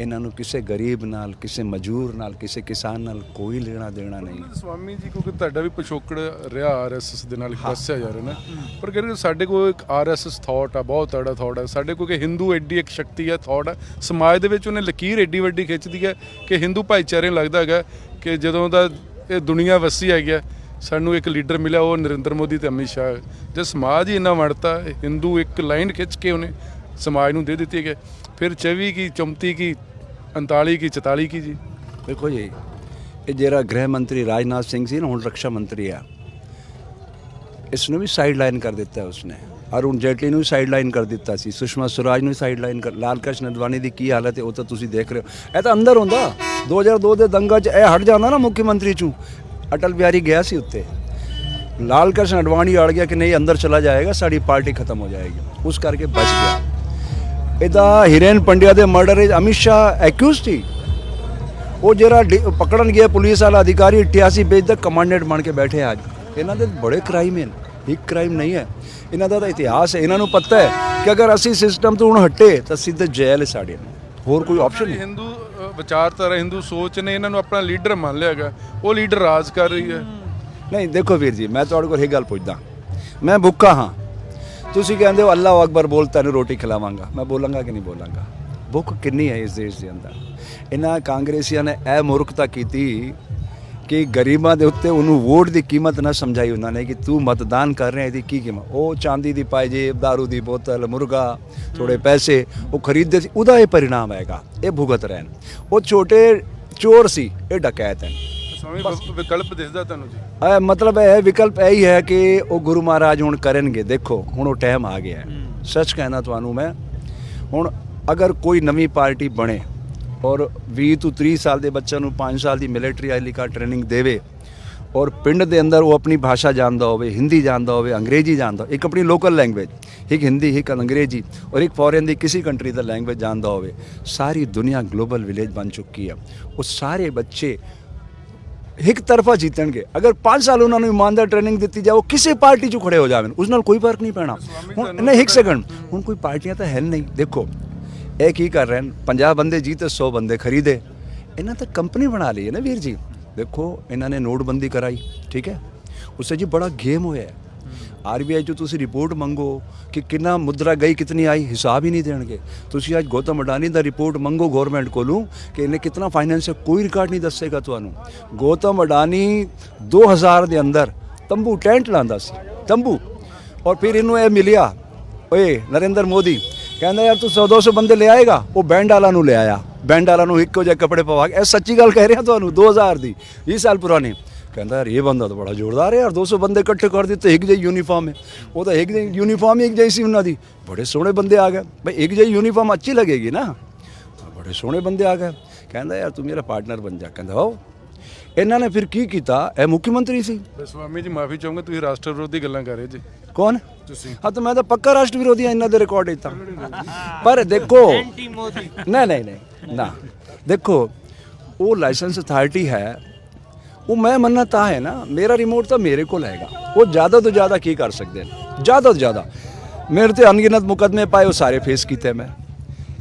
ਇਹਨਾਂ ਨੂੰ ਕਿਸੇ ਗਰੀਬ ਨਾਲ ਕਿਸੇ ਮਜ਼ਦੂਰ ਨਾਲ ਕਿਸੇ ਕਿਸਾਨ ਨਾਲ ਕੋਈ ਲੈਣਾ ਦੇਣਾ ਨਹੀਂ। ਸਵਾਮੀ ਜੀ ਕਿਉਂਕਿ ਤੁਹਾਡਾ ਵੀ ਪਿਛੋਕੜ ਰਿਹਾ ਆਰਐਸਐਸ ਦੇ ਨਾਲ ਦੱਸਿਆ ਜਾ ਰਿਹਾ ਨਾ। ਪਰ ਕਹਿੰਦੇ ਸਾਡੇ ਕੋਲ ਇੱਕ ਆਰਐਸਐਸ ਥਾਟ ਆ ਬਹੁਤ ਤੜਾ ਥਾਟ ਆ। ਸਾਡੇ ਕੋਲ ਕਿ ਹਿੰਦੂ ਐਡੀ ਇੱਕ ਸ਼ਕਤੀ ਆ ਥਾਟ ਆ। ਸਮਾਜ ਦੇ ਵਿੱਚ ਉਹਨੇ ਲਕੀਰ ਐਡੀ ਵੱਡੀ ਖਿੱਚਦੀ ਹੈ ਕਿ ਹਿੰਦੂ ਭਾਈਚਾਰੇ ਨੂੰ ਲੱਗਦਾ ਹੈਗਾ ਕਿ ਜਦੋਂ ਦਾ ਇਹ ਦੁਨੀਆ ਵਸੀ ਹੈਗੀ ਆ ਸਾਨੂੰ ਇੱਕ ਲੀਡਰ ਮਿਲਿਆ ਉਹ ਨਰਿੰਦਰ ਮੋਦੀ ਤੇ ਅਮਿਤ ਸ਼ਾਹ। ਜੇ ਸਮਾਜ ਹੀ ਇੰਨਾ ਵੰਡਤਾ ਹਿੰਦੂ ਇੱਕ ਲਾਈਨ ਖਿੱਚ ਕੇ ਉਹਨੇ ਸਮਾਜ ਨੂੰ ਦੇ ਦਿੱਤੀ ਹੈ ਫਿਰ 24 ਕੀ 34 ਕੀ 39 ਕੀ 44 ਕੀ ਜੀ ਦੇਖੋ ਜੀ ਇਹ ਜਿਹੜਾ ਗ੍ਰਹਿ ਮੰਤਰੀ ਰਾਜਨਾਥ ਸਿੰਘ ਸੀ ਨਾ ਹੁਣ ਰੱਖਿਆ ਮੰਤਰੀ ਆ ਇਸ ਨੂੰ ਵੀ ਸਾਈਡ ਲਾਈਨ ਕਰ ਦਿੱਤਾ ਉਸਨੇ ਅਰੁਣ ਜੇਟਲੀ ਨੂੰ ਵੀ ਸਾਈਡ ਲਾਈਨ ਕਰ ਦਿੱਤਾ ਸੀ ਸੁਸ਼ਮਾ ਸਵਰਾਜ ਨੂੰ ਵੀ ਸਾਈਡ ਲਾਈਨ ਕਰ ਲਾਲ ਕ੍ਰਿਸ਼ਨ ਅਡਵਾਨੀ ਦੀ ਕੀ ਹਾਲਤ ਹੈ ਉਹ ਤਾਂ ਤੁਸੀਂ ਦੇਖ ਰਹੇ ਹੋ ਇਹ ਤਾਂ ਅੰਦਰ ਹੁੰਦਾ 2002 ਦੇ ਦੰਗਾ 'ਚ ਇਹ ਹਟ ਜਾਂਦਾ ਨਾ ਮੁੱਖ ਮੰਤਰੀ ਚੋਂ ਅਟਲ ਬਿਹਾਰੀ ਗਿਆ ਸੀ ਉੱਤੇ ਲਾਲ ਕ੍ਰਿਸ਼ਨ ਅਡਵਾਨੀ ਅੜ ਗਿਆ ਕਿ ਨਹੀਂ ਅੰਦਰ ਚਲਾ ਜਾਏਗਾ ਸਾਡੀ ਪਾਰਟੀ ਖਤਮ ਹੋ ਜਾਏਗੀ ਉਸ ਕਰਕੇ ਬਚ ਗਿਆ ਇਹਦਾ ਹਿਰੇਨ ਪੰਡਿਆ ਦੇ ਮਰਡਰ ਵਿੱਚ ਅਮਿਤ ਸ਼ਾਹ ਐਕਿਊਜ਼ ਸੀ। ਉਹ ਜਿਹੜਾ ਪਕੜਨ ਗਿਆ ਪੁਲਿਸ ਵਾਲਾ ਅਧਿਕਾਰੀ 88 ਪੇਜ ਦਾ ਕਮਾਂਡੈਂਟ ਬਣ ਕੇ ਬੈਠੇ ਅੱਜ। ਇਹਨਾਂ ਦੇ ਬੜੇ ਕ੍ਰਾਈਮ ਹਨ ਇੱਕ ਕ੍ਰਾਈਮ ਨਹੀਂ ਹੈ। ਇਹਨਾਂ ਦਾ ਤਾਂ ਇਤਿਹਾਸ ਹੈ ਇਹਨਾਂ ਨੂੰ ਪਤਾ ਹੈ ਕਿ ਅਗਰ ਅਸੀਂ ਸਿਸਟਮ ਤੋਂ ਹੁਣ ਹਟੇ ਤਾਂ ਸਿੱਧੇ ਜੇਲ੍ਹ ਹੈ ਸਾਡੇ ਨੂੰ ਹੋਰ ਕੋਈ ਆਪਸ਼ਨ ਨਹੀਂ। ਹਿੰਦੂ ਵਿਚਾਰਧਾਰਾ ਹਿੰਦੂ ਸੋਚ ਨੇ ਇਹਨਾਂ ਨੂੰ ਆਪਣਾ ਲੀਡਰ ਮੰਨ ਲਿਆ ਹੈਗਾ। ਉਹ ਲੀਡਰ ਰਾਜ ਕਰ ਰਹੀ ਹੈ। ਨਹੀਂ ਦੇਖੋ ਵੀਰ ਜੀ ਮੈਂ ਤੁਹਾਡੇ ਕੋਲ ਇਹ ਗੱਲ ਪੁੱਛਦਾ। ਮੈਂ ਭੁੱਖਾ ਹਾਂ। ਤੁਸੀਂ ਕਹਿੰਦੇ ਹੋ ਅੱਲਾਹ ਅਕਬਰ ਬੋਲ ਤੈਨੂੰ ਰੋਟੀ ਖਿਲਾਵਾਂਗਾ। ਮੈਂ ਬੋਲਾਂਗਾ ਕਿ ਨਹੀਂ ਬੋਲਾਂਗਾ? ਭੁੱਖ ਕਿੰਨੀ ਹੈ ਇਸ ਦੇਸ਼ ਦੇ ਅੰਦਰ? ਇਹਨਾਂ ਕਾਂਗਰਸੀਆਂ ਨੇ ਇਹ ਮੂਰਖਤਾ ਕੀਤੀ ਕਿ ਗਰੀਬਾਂ ਦੇ ਉੱਤੇ ਉਹਨੂੰ ਵੋਟ ਦੀ ਕੀਮਤ ਨਾ ਸਮਝਾਈ ਉਹਨਾਂ ਨੇ ਕਿ ਤੂੰ ਮਤਦਾਨ ਕਰ ਰਿਹਾ, ਇਹਦੀ ਕੀ ਕੀਮਤ? ਉਹ ਚਾਂਦੀ ਦੀ ਪਾਈ ਪਾਇਜੇਬ दारू ਦੀ ਬੋਤਲ, ਮੁਰਗਾ ਥੋੜੇ ਪੈਸੇ, ਉਹ ਖਰੀਦਦੇ ਸੀ, ਉਹਦਾ ਇਹ ਪਰਿਣਾਮ ਆਏਗਾ ਇਹ ਭੁਗਤ ਰਹਿਣ। ਉਹ ਛੋਟੇ ਚੋਰ ਸੀ, ਇਹ ਡਕੈਤ ਹੈ। ਸਵਾਮੀ ਵਿ- ਵਿਕਲਪ ਦਿਸਦਾ ਤੁਹਾਨੂੰ ਜੀ? ਇਹ ਮਤਲਬ ਹੈ ਵਿਕਲਪ ਇਹ ਹੀ ਹੈ ਕਿ ਉਹ ਗੁਰੂ ਮਹਾਰਾਜ ਹੁਣ ਕਰਨਗੇ। ਦੇਖੋ ਹੁਣ ਉਹ ਟਾਈਮ ਆ ਗਿਆ ਹੈ। ਸੱਚ ਕਹਿਣਾ ਤੁਹਾਨੂੰ ਮੈਂ ਹੁਣ ਅਗਰ ਕੋਈ ਨਵੀਂ ਪਾਰਟੀ ਬਣੇ ਔਰ 20 ਤੋਂ 30 ਸਾਲ ਦੇ ਬੱਚਿਆਂ ਨੂੰ 5 ਸਾਲ ਦੀ ਮਿਲਟਰੀ ਆਈਲੀ ਕਾ ਟ੍ਰੇਨਿੰਗ ਦੇਵੇ ਔਰ ਪਿੰਡ ਦੇ ਅੰਦਰ ਉਹ ਆਪਣੀ ਭਾਸ਼ਾ ਜਾਣਦਾ ਹੋਵੇ ਹਿੰਦੀ ਜਾਣਦਾ ਹੋਵੇ ਅੰਗਰੇਜ਼ੀ ਜਾਣਦਾ ਇੱਕ ਆਪਣੀ ਲੋਕਲ ਲੈਂਗੁਏਜ ਇੱਕ ਹਿੰਦੀ ਇੱਕ ਅੰਗਰੇਜ਼ੀ ਔਰ ਇੱਕ ਫੋਰਨ ਦੀ ਕਿਸੇ ਕੰਟਰੀ ਦਾ ਲੈਂਗੁਏਜ ਜਾਣਦਾ ਹੋਵੇ ਸਾਰੀ ਦੁਨੀਆ ਗਲੋਬਲ ਵਿਲੇਜ ਬਣ ਚੁੱਕੀ ਹੈ। ਉਹ ਸਾਰੇ ਬੱਚੇ ਇੱਕ ਤਰਫਾ ਜਿੱਤਣਗੇ। ਅਗਰ 5 ਸਾਲ ਉਹਨਾਂ ਨੂੰ ਇਮਾਨਦਾਰ ਟ੍ਰੇਨਿੰਗ ਦਿੱਤੀ ਉਹ ਕਿਸੇ ਪਾਰਟੀ 'ਚ ਖੜੇ ਹੋ ਜਾਵਣ। ਉਸ ਨਾਲ ਕੋਈ ਫ਼ਰਕ ਨਹੀਂ ਪੈਣਾ। ਹੁਣ ਨਹੀਂ ਇੱਕ ਸੈਕਿੰਡ ਹੁਣ ਕੋਈ ਪਾਰਟੀਆਂ ਤਾਂ ਹੈ ਨਹੀਂ। ਦੇਖੋ ਇਹ ਕੀ ਕਰ ਰਹੇ ਹਨ? 50 ਬੰਦੇ ਜੀਤੇ 100 ਬੰਦੇ ਖਰੀਦੇ। ਇਹਨਾਂ ਤਾਂ ਕੰਪਨੀ ਬਣਾ ਲਈ ਹੈ ਨਾ ਵੀਰ ਜੀ। ਦੇਖੋ ਇਹਨਾਂ ਨੇ ਨੋਟਬੰਦੀ ਕਰਾਈ ਠੀਕ ਹੈ? ਉਸੇ ਜੀ ਬੜਾ ਗੇਮ ਹੋਇਆ ਹੈ। ਆਰਬੀਆਈ ਤੋਂ ਤੁਸੀਂ ਰਿਪੋਰਟ ਮੰਗੋ ਕਿ ਕਿੰਨਾ ਮੁਦਰਾ ਗਈ, ਕਿਤਨੀ ਆਈ, ਹਿਸਾਬ ਹੀ ਨਹੀਂ ਦੇਣਗੇ। ਤੁਸੀਂ ਅੱਜ ਗੌਤਮ ਅਡਾਨੀ ਦਾ ਰਿਪੋਰਟ ਮੰਗੋ ਗਵਰਨਮੈਂਟ ਕੋਲੋਂ ਕਿ ਇਹਨੇ ਕਿਤਨਾ ਫਾਈਨੈਂਸ ਕੋਈ ਰਿਕਾਰਡ ਨਹੀਂ ਦੱਸੇਗਾ ਤੁਹਾਨੂੰ। ਗੌਤਮ ਅਡਾਨੀ 2000 ਦੇ ਅੰਦਰ ਤੰਬੂ ਟੈਂਟ ਲਾਂਦਾ ਸੀ, ਤੰਬੂ। ਔਰ ਫਿਰ ਇਹਨੂੰ ਇਹ ਮਿਲਿਆ, ਓਏ ਨਰਿੰਦਰ ਮੋਦੀ, ਕਹਿੰਦਾ ਯਾਰ ਤੂੰ 100 200 ਬੰਦੇ ਲੈ ਆਏਗਾ? ਉਹ ਬੈਂਡ ਵਾਲਾ ਨੂੰ ਲੈ ਆਇਆ। ਬੈਂਡ ਵਾਲਾ ਨੂੰ ਇੱਕੋ ਜਿਹੇ ਕੱਪੜੇ ਪਵਾ ਕੇ, ਇਹ ਸੱਚੀ ਗੱਲ ਕਹਿ ਰਿਹਾ ਤੁਹਾਨੂੰ 2000 ਦੀ 20 ਸਾਲ ਪੁਰਾਣੀ। ਕਹਿੰਦਾ ਯਾਰ ਇਹ ਬੰਦਾ ਤਾਂ ਬੜਾ ਜ਼ੋਰਦਾਰ ਹੈ ਯਾਰ 200 ਬੰਦੇ ਇਕੱਠੇ ਕਰ ਦਿੱਤੇ ਇੱਕ ਜਿਹੀ ਯੂਨੀਫਾਰਮ ਹੈ। ਉਹ ਤਾਂ ਇੱਕ ਜਿਹੀ ਯੂਨੀਫਾਰਮ ਹੀ ਇੱਕ ਜਿਹੀ ਸੀ ਉਹਨਾਂ ਦੀ। ਬੜੇ ਸੋਹਣੇ ਬੰਦੇ ਆ ਗਏ। ਭਾਈ ਇੱਕ ਜਿਹੀ ਯੂਨੀਫਾਰਮ ਅੱਛੀ ਲੱਗੇਗੀ ਨਾ। ਤਾਂ ਬੜੇ ਸੋਹਣੇ ਬੰਦੇ ਆ ਗਏ। ਕਹਿੰਦਾ ਯਾਰ ਤੂੰ ਮੇਰਾ ਪਾਰਟਨਰ ਬਣ ਜਾ। ਕਹਿੰਦਾ ਹੋ ਇਹਨਾਂ ਨੇ ਫਿਰ ਕੀ ਕੀਤਾ? ਇਹ ਮੁੱਖ ਮੰਤਰੀ ਸੀ? ਬਸ ਸਵਾਮੀ ਜੀ ਮਾਫੀ ਚਾਹੂੰਗਾ ਤੁਸੀਂ ਰਾਸ਼ਟਰ ਵਿਰੋਧੀ ਗੱਲਾਂ ਕਰ ਰਹੇ ਜੀ। ਕੌਣ? ਤੁਸੀਂ। ਹਾਂ ਤਾਂ ਮੈਂ ਤਾਂ ਪੱਕਾ ਰਾਸ਼ਟਰ ਵਿਰੋਧੀ ਹਾਂ ਇਹਨਾਂ ਦੇ ਰਿਕਾਰਡ ਵਿੱਚ ਤਾਂ। ਪਰ ਦੇਖੋ ਨਹੀਂ ਨਹੀਂ ਨਹੀਂ ਨਾ। ਦੇਖੋ ਉਹ ਲਾਇਸੈਂਸ ਅਥਾਰਟੀ ਹੈ ਉਹ ਮੈਂ ਮੰਨਣਾ ਤਾਂ ਹੈ ਨਾ ਮੇਰਾ ਰਿਮੋਟ ਤਾਂ ਮੇਰੇ ਕੋਲ ਹੈਗਾ। ਉਹ ਜ਼ਿਆਦਾ ਤੋਂ ਜ਼ਿਆਦਾ ਕੀ ਕਰ ਸਕਦੇ ਨੇ? ਜ਼ਿਆਦਾ ਤੋਂ ਜ਼ਿਆਦਾ। ਮੇਰੇ ਤੇ ਅਨਗਿਨਤ ਮੁਕਦਮੇ ਪਾਏ ਉਹ ਸਾਰੇ ਫੇਸ ਕੀਤੇ ਮੈਂ।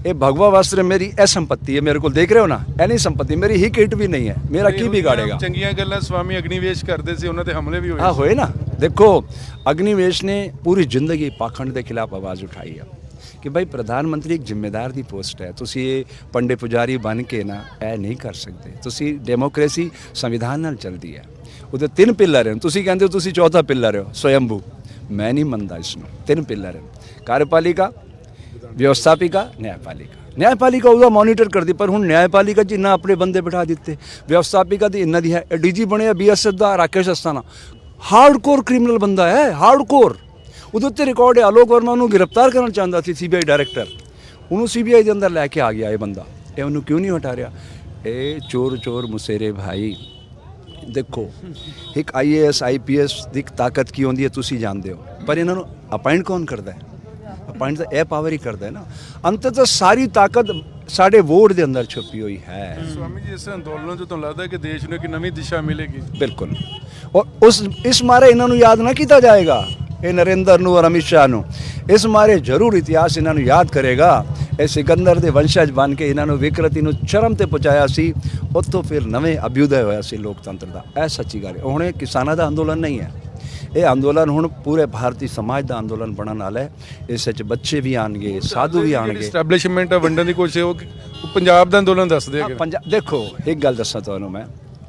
ਇਹ ਭਗਵਾ ਵਾਸਤੇ ਮੇਰੀ ਇਹ ਸੰਪਤੀ ਹੈ ਮੇਰੇ ਕੋਲ ਦੇਖ ਰਹੇ ਹੋ ਨਾ? ਇਹ ਨਹੀਂ ਸੰਪਤੀ ਮੇਰੀ ਹੀ ਕਿਟ ਵੀ ਨਹੀਂ ਹੈ। ਮੇਰਾ ਕੀ ਵਿਗਾੜੇਗਾ ਚੰਗੀਆਂ ਗੱਲਾਂ ਸਵਾਮੀ ਅਗਨੀਵੇਸ਼ ਕਰਦੇ ਸੀ ਉਹਨਾਂ ਤੇ ਹਮਲੇ ਵੀ ਹੋਏ ਆ ਹੋਏ ਨਾ? ਦੇਖੋ ਅਗਨੀਵੇਸ਼ ਨੇ ਪੂਰੀ ਜ਼ਿੰਦਗੀ ਪਾਖੰਡ ਦੇ ਖਿਲਾਫ ਆਵਾਜ਼ ਉਠਾਈ ਹੈ ਕਿ ਭਾਈ ਪ੍ਰਧਾਨ ਮੰਤਰੀ ਇੱਕ ਜ਼ਿੰਮੇਦਾਰ ਦੀ ਪੋਸਟ ਹੈ। ਤੁਸੀਂ ਇਹ ਪੰਡੇ ਪੁਜਾਰੀ ਬਣ ਕੇ ਨਾ ਇਹ ਨਹੀਂ ਕਰ ਸਕਦੇ। ਤੁਸੀਂ ਡੈਮੋਕ੍ਰੇਸੀ ਸੰਵਿਧਾਨ ਨਾਲ ਚੱਲਦੀ ਹੈ। ਉਹਦੇ ਤਿੰਨ ਪਿੱਲਰ ਹਨ। ਤੁਸੀਂ ਕਹਿੰਦੇ ਹੋ ਤੁਸੀਂ ਚੌਥਾ ਪਿੱਲਰ ਹੋ, ਸਵਯੰਭੂ। ਮੈਂ ਨਹੀਂ ਮੰਨਦਾ ਇਸ ਨੂੰ। ਤਿੰਨ ਪਿੱਲਰ ਹਨ। ਕਾਰਜਪਾਲਿਕਾ, ਵਿਵਸਥਾਪਿਕਾ, ਨਿਆਂਪਾਲਿਕਾ। ਨਿਆਂਪਾਲਿਕਾ ਉਹਦਾ ਮੋਨੀਟਰ ਕਰਦੀ, ਪਰ ਹੁਣ ਨਿਆਂਪਾਲਿਕਾ 'ਚ ਇਹਨਾਂ ਆਪਣੇ ਬੰਦੇ ਬਿਠਾ ਦਿੱਤੇ। ਵਿਵਸਥਾਪਿਕਾ ਦੀ ਇਹਨਾਂ ਦੀ ਹੈ। ਡੀਜੀ ਬਣਿਆ, ਬੀਐਸਐਫ ਦਾ, ਰਾਕੇਸ਼ ਅਸਥਾਨਾ। ਹਾਰਡਕੋਰ ਕ੍ਰਿਮੀਨਲ ਬੰਦਾ ਹੈ, ਹਾਰਡਕੋਰ। ਉਹਦੇ ਉੱਤੇ ਰਿਕਾਰਡ ਹੈ ਆਲੋਕ ਵਰਮਾ ਨੂੰ ਗ੍ਰਿਫਤਾਰ ਕਰਨਾ ਚਾਹੁੰਦਾ ਸੀ ਸੀਬੀਆਈ ਡਾਇਰੈਕਟਰ ਉਹਨੂੰ ਸੀਬੀਆਈ ਦੇ ਅੰਦਰ ਲੈ ਕੇ ਆ ਗਿਆ ਇਹ ਬੰਦਾ। ਇਹ ਉਹਨੂੰ ਕਿਉਂ ਨਹੀਂ ਹਟਾ ਰਿਹਾ? ਇਹ ਚੋਰ ਚੋਰ ਮੁਸੇਰੇ ਭਾਈ ਦੇਖੋ ਇੱਕ ਆਈਏਐਸ ਆਈਪੀਐਸ ਦੀ ਤਾਕਤ ਕੀ ਹੁੰਦੀ ਹੈ ਤੁਸੀਂ ਜਾਣਦੇ ਹੋ। ਪਰ ਇਹਨਾਂ ਨੂੰ ਅਪਾਇੰਟ ਕੌਣ ਕਰਦਾ ਹੈ? ਅਪਾਇੰਟ ਤਾਂ ਇਹ ਪਾਵਰ ਹੀ ਕਰਦਾ ਹੈ ਨਾ। ਅੰਤਤः ਸਾਰੀ ਤਾਕਤ ਸਾਡੇ ਵੋਟ ਦੇ ਅੰਦਰ ਛੁਪੀ ਹੋਈ ਹੈ। ਸਵਾਮੀ ਜੀ ਇਸ ਅੰਦੋਲਨ ਤੋਂ ਤੁਹਾਨੂੰ ਲੱਗਦਾ ਹੈ ਕਿ ਦੇਸ਼ ਨੂੰ ਇੱਕ ਨਵੀਂ ਦਿਸ਼ਾ ਮਿਲੇਗੀ। ਬਿਲਕੁਲ। ਔਰ ਉਸ ਇਸ ਮਾਰੇ ਇਹਨਾਂ ਨੂੰ ਯਾਦ ਨਾ ਕੀਤਾ ਜਾਏਗਾ। ਇਹ ਨਰਿੰਦਰ ਨੂੰ ਔਰ ਅਮਿਤ ਸ਼ਾਹ ਨੂੰ ਇਸ ਮਾਰੇ ਜ਼ਰੂਰ ਇਤਿਹਾਸ ਇਹਨਾਂ ਨੂੰ ਯਾਦ ਕਰੇਗਾ ਇਹ ਸਿਕੰਦਰ ਦੇ ਵੰਸ਼ਜ ਬਣ ਕੇ ਇਹਨਾਂ ਨੂੰ ਵਿਕਰਤੀ ਨੂੰ ਚਰਮ ਤੇ ਪਹੁੰਚਾਇਆ ਸੀ ਉੱਥੋਂ ਫਿਰ ਨਵੇਂ ਅਭਿਉਦੈ ਹੋਇਆ ਸੀ ਲੋਕਤੰਤਰ ਦਾ ਇਹ ਸੱਚੀ ਗੱਲ ਹੈ ਹੁਣ ਇਹ ਕਿਸਾਨਾਂ ਦਾ ਅੰਦੋਲਨ ਨਹੀਂ ਹੈ ਇਹ ਅੰਦੋਲਨ ਹੁਣ ਪੂਰੇ ਭਾਰਤੀ ਸਮਾਜ ਦਾ ਅੰਦੋਲਨ ਬਣਨ ਵਾਲਾ ਹੈ ਇਸ ਵਿੱਚ ਬੱਚੇ ਵੀ ਆਣਗੇ ਸਾਧੂ ਵੀ ਆਣਗੇ ਐਸਟੈਬਲਿਸ਼ਮੈਂਟ ਵੰਡਣ ਦੀ ਕੋਸ਼ਿਸ਼ ਉਹ ਪੰਜਾਬ ਦਾ ਅੰਦੋਲਨ ਦੱਸਦੇ ਹੈਗੇ ਪੰਜਾਬ ਦੇਖੋ ਇੱਕ ਗੱਲ ਦੱਸਾਂ ਤੁਹਾਨੂੰ ਮੈਂ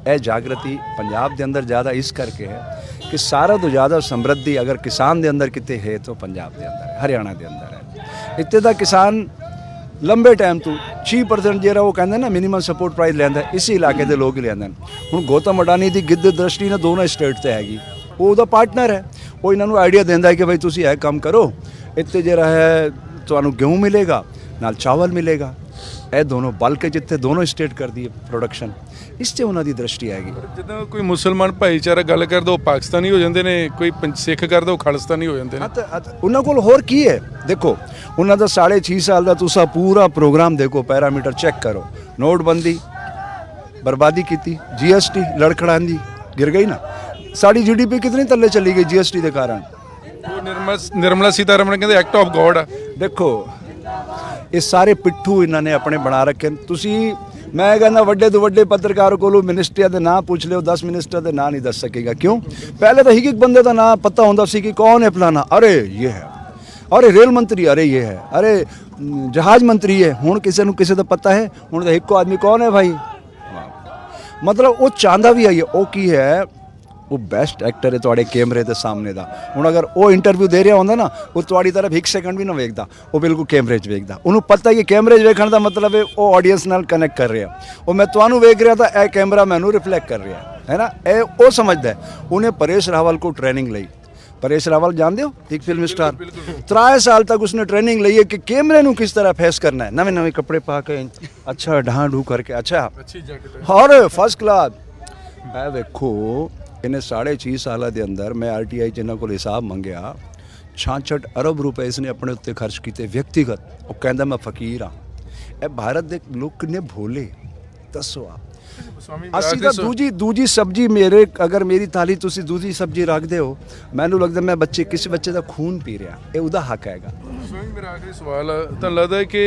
ਇਹ ਜਾਗਰਤੀ ਪੰਜਾਬ ਦੇ ਅੰਦਰ ਜ਼ਿਆਦਾ ਇਸ ਕਰਕੇ ਹੈ ਕਿ ਸਾਰਾ ਤੋਂ ਜ਼ਿਆਦਾ ਸਮਰੱਧੀ ਅਗਰ ਕਿਸਾਨ ਦੇ ਅੰਦਰ ਕਿਤੇ ਹੈ ਤਾਂ ਪੰਜਾਬ ਦੇ ਅੰਦਰ ਹੈ ਹਰਿਆਣਾ ਦੇ ਅੰਦਰ ਹੈ। ਇੱਥੇ ਦਾ ਕਿਸਾਨ ਲੰਬੇ ਟਾਈਮ ਤੋਂ 6% ਜਿਹੜਾ ਉਹ ਕਹਿੰਦੇ ਨਾ ਮਿਨੀਮਮ ਸਪੋਰਟ ਪ੍ਰਾਈਸ ਲੈਂਦਾ ਹੈ, ਇਸੇ ਇਲਾਕੇ ਦੇ ਲੋਕ ਹੀ ਲੈਂਦੇ ਨੇ। ਹੁਣ ਗੌਤਮ ਅਡਾਨੀ ਦੀ ਗਿੱਧ ਦ੍ਰਿਸ਼ਟੀ ਨਾ ਦੋਨੋਂ ਸਟੇਟ ਤੇ ਹੈਗੀ। ਉਹ ਉਹਦਾ ਪਾਰਟਨਰ ਹੈ। ਉਹ ਇਹਨਾਂ ਨੂੰ ਆਈਡੀਆ ਦਿੰਦਾ ਹੈ ਕਿ ਭਾਈ ਤੁਸੀਂ ਇਹ ਕੰਮ ਕਰੋ। ਇੱਥੇ ਜਿਹੜਾ ਹੈ ਤੁਹਾਨੂੰ ਗੇਹੂੰ ਮਿਲੇਗਾ ਨਾਲ ਚਾਵਲ ਮਿਲੇਗਾ। ਇਹ ਦੋਨੋਂ ਬਲਕ ਜਿੱਥੇ ਦੋਨੋਂ ਸਟੇਟ ਕਰਦੀ ਹੈ ਪ੍ਰੋਡਕਸ਼ਨ ਇਸ ਤੇ ਉਹਨਾਂ ਦੀ ਦ੍ਰਿਸ਼ਟੀ ਹੈਗੀ। ਜਦੋਂ ਕੋਈ ਮੁਸਲਮਾਨ ਭਾਈਚਾਰਾ ਗੱਲ ਕਰਦਾ ਉਹ ਪਾਕਿਸਤਾਨੀ ਹੋ ਜਾਂਦੇ ਨੇ ਕੋਈ ਸਿੱਖ ਕਰਦਾ ਉਹ ਖਾਲਿਸਤਾਨੀ ਹੋ ਜਾਂਦੇ ਨੇ। ਉਹਨਾਂ ਕੋਲ ਹੋਰ ਕੀ ਹੈ? ਦੇਖੋ ਉਹਨਾਂ ਦਾ 6.5 ਸਾਲ ਦਾ ਤੁਸੀਂ ਪੂਰਾ ਪ੍ਰੋਗਰਾਮ ਦੇਖੋ ਪੈਰਾਮੀਟਰ ਚੈੱਕ ਕਰੋ। ਨੋਟਬੰਦੀ ਬਰਬਾਦੀ ਕੀਤੀ ਜੀਐਸਟੀ ਲੜਖੜਾਂਦੀ ਗਿਰ ਗਈ ਨਾ? ਸਾਡੀ ਜੀਡੀਪੀ ਕਿਤਨੀ ਥੱਲੇ ਚਲੀ ਗਈ ਜੀਐਸਟੀ ਦੇ ਕਾਰਨ? ਨਿਰਮਲ ਨਿਰਮਲਾ ਸੀਤਾਰਮਨ ਕਹਿੰਦੇ ਐਕਟ ਆਫ ਗੋਡ ਆ। ਦੇਖੋ ਇਹ ਸਾਰੇ ਪਿੱਠੂ ਇਹਨਾਂ ਨੇ ਆਪਣੇ ਬਣਾ ਰੱਖੇ। ਤੁਸੀਂ ਮੈਂ ਕਹਿੰਦਾ ਵੱਡੇ ਤੋਂ ਵੱਡੇ ਪੱਤਰਕਾਰ ਕੋਲੋਂ ਮਿਨਿਸਟਰੀਆਂ ਦੇ ਨਾਂ ਪੁੱਛ ਲਿਓ 10 ਮਿਨਿਸਟਰ ਦੇ ਨਾਂ ਨਹੀਂ ਦੱਸ ਸਕੇਗਾ। ਕਿਉਂ? ਪਹਿਲੇ ਤਾਂ ਇੱਕ ਇੱਕ ਬੰਦੇ ਦਾ ਨਾਂ ਪਤਾ ਹੁੰਦਾ ਸੀ ਕਿ ਕੌਣ ਹੈ ਫਲਾਣਾ। ਅਰੇ, ਇਹ ਹੈ। ਅਰੇ, ਰੇਲ ਮੰਤਰੀ, ਅਰੇ, ਇਹ ਹੈ। ਅਰੇ ਜਹਾਜ਼ ਮੰਤਰੀ ਹੈ। ਹੁਣ ਕਿਸੇ ਨੂੰ ਕਿਸੇ ਦਾ ਪਤਾ ਹੈ? ਹੁਣ ਤਾਂ ਇੱਕੋ ਆਦਮੀ ਕੌਣ ਹੈ ਭਾਈ? ਮਤਲਬ ਉਹ ਚਾਹੁੰਦਾ ਵੀ ਆਈ ਹੈ, ਉਹ ਕੀ ਹੈ? ਉਹ ਬੈਸਟ ਐਕਟਰ ਹੈ ਤੁਹਾਡੇ ਕੈਮਰੇ ਦੇ ਸਾਹਮਣੇ ਦਾ। ਹੁਣ ਅਗਰ ਉਹ ਇੰਟਰਵਿਊ ਦੇ ਰਿਹਾ ਹੁੰਦਾ ਨਾ ਉਹ ਤੁਹਾਡੀ ਤਰਫ 1 ਸੈਕਿੰਡ ਵੀ ਨਾ ਵੇਖਦਾ। ਉਹ ਬਿਲਕੁਲ ਕੈਮਰੇ 'ਚ ਵੇਖਦਾ। ਉਹਨੂੰ ਪਤਾ ਹੈ ਕਿ ਕੈਮਰੇ 'ਚ ਵੇਖਣ ਦਾ ਮਤਲਬ ਹੈ ਉਹ ਆਡੀਅנס ਨਾਲ ਕਨੈਕਟ ਕਰ ਰਿਹਾ। ਉਹ ਮੈਂ ਤੁਹਾਨੂੰ ਵੇਖ ਰਿਹਾ ਤਾਂ ਇਹ ਕੈਮਰਾ ਮੈਨੂੰ ਰਿਫਲੈਕਟ ਕਰ ਰਿਹਾ। ਹੈ ਨਾ? ਇਹ ਉਹ ਸਮਝਦਾ ਉਹਨੇ ਪਰੇਸ਼ ਰਾਵਲ ਕੋ ਟ੍ਰੇਨਿੰਗ ਲਈ। परेश रावल जानते हो एक फिल्म स्टार त्रै साल तक उसने ट्रेनिंग ली है कि कैमरे को किस तरह फेस करना है नवे नवे कपड़े पा के अच्छा ढां ढू करके अच्छा और फर्स्ट क्लास मैं देखो ਇਹਨੇ ਸਾਢੇ ਛੇ ਸਾਲਾਂ ਦੇ ਅੰਦਰ ਮੈਂ ਆਰਟੀਆਈ ਇਹਨਾਂ ਕੋਲ ਹਿਸਾਬ ਮੰਗਿਆ। 66 ਅਰਬ ਰੁਪਏ ਇਸਨੇ ਆਪਣੇ ਉੱਤੇ ਖਰਚ ਕੀਤੇ ਵਿਅਕਤੀਗਤ। ਉਹ ਕਹਿੰਦਾ ਮੈਂ ਫਕੀਰ ਹਾਂ। ਇਹ ਭਾਰਤ ਦੇ ਲੋਕ ਕਿੰਨੇ ਭੋਲੇ। ਦੱਸੋ ਆ ਅਸੀਂ ਤਾਂ ਦੂਜੀ ਦੂਜੀ ਸਬਜੀ ਮੇਰੇ ਅਗਰ ਮੇਰੀ ਥਾਲੀ ਤੁਸੀਂ ਦੂਜੀ ਸਬਜੀ ਰੱਖਦੇ ਹੋ ਮੈਨੂੰ ਲੱਗਦਾ ਮੈਂ ਬੱਚੇ ਕਿਸੇ ਬੱਚੇ ਦਾ ਖੂਨ ਪੀ ਰਿਹਾ। ਇਹ ਉਹਦਾ ਹੱਕ ਹੈਗਾ। ਸਵਾਮੀ ਮੇਰਾ ਆਖਰੀ ਸਵਾਲ ਤੁਹਾਨੂੰ ਲੱਗਦਾ ਹੈ ਕਿ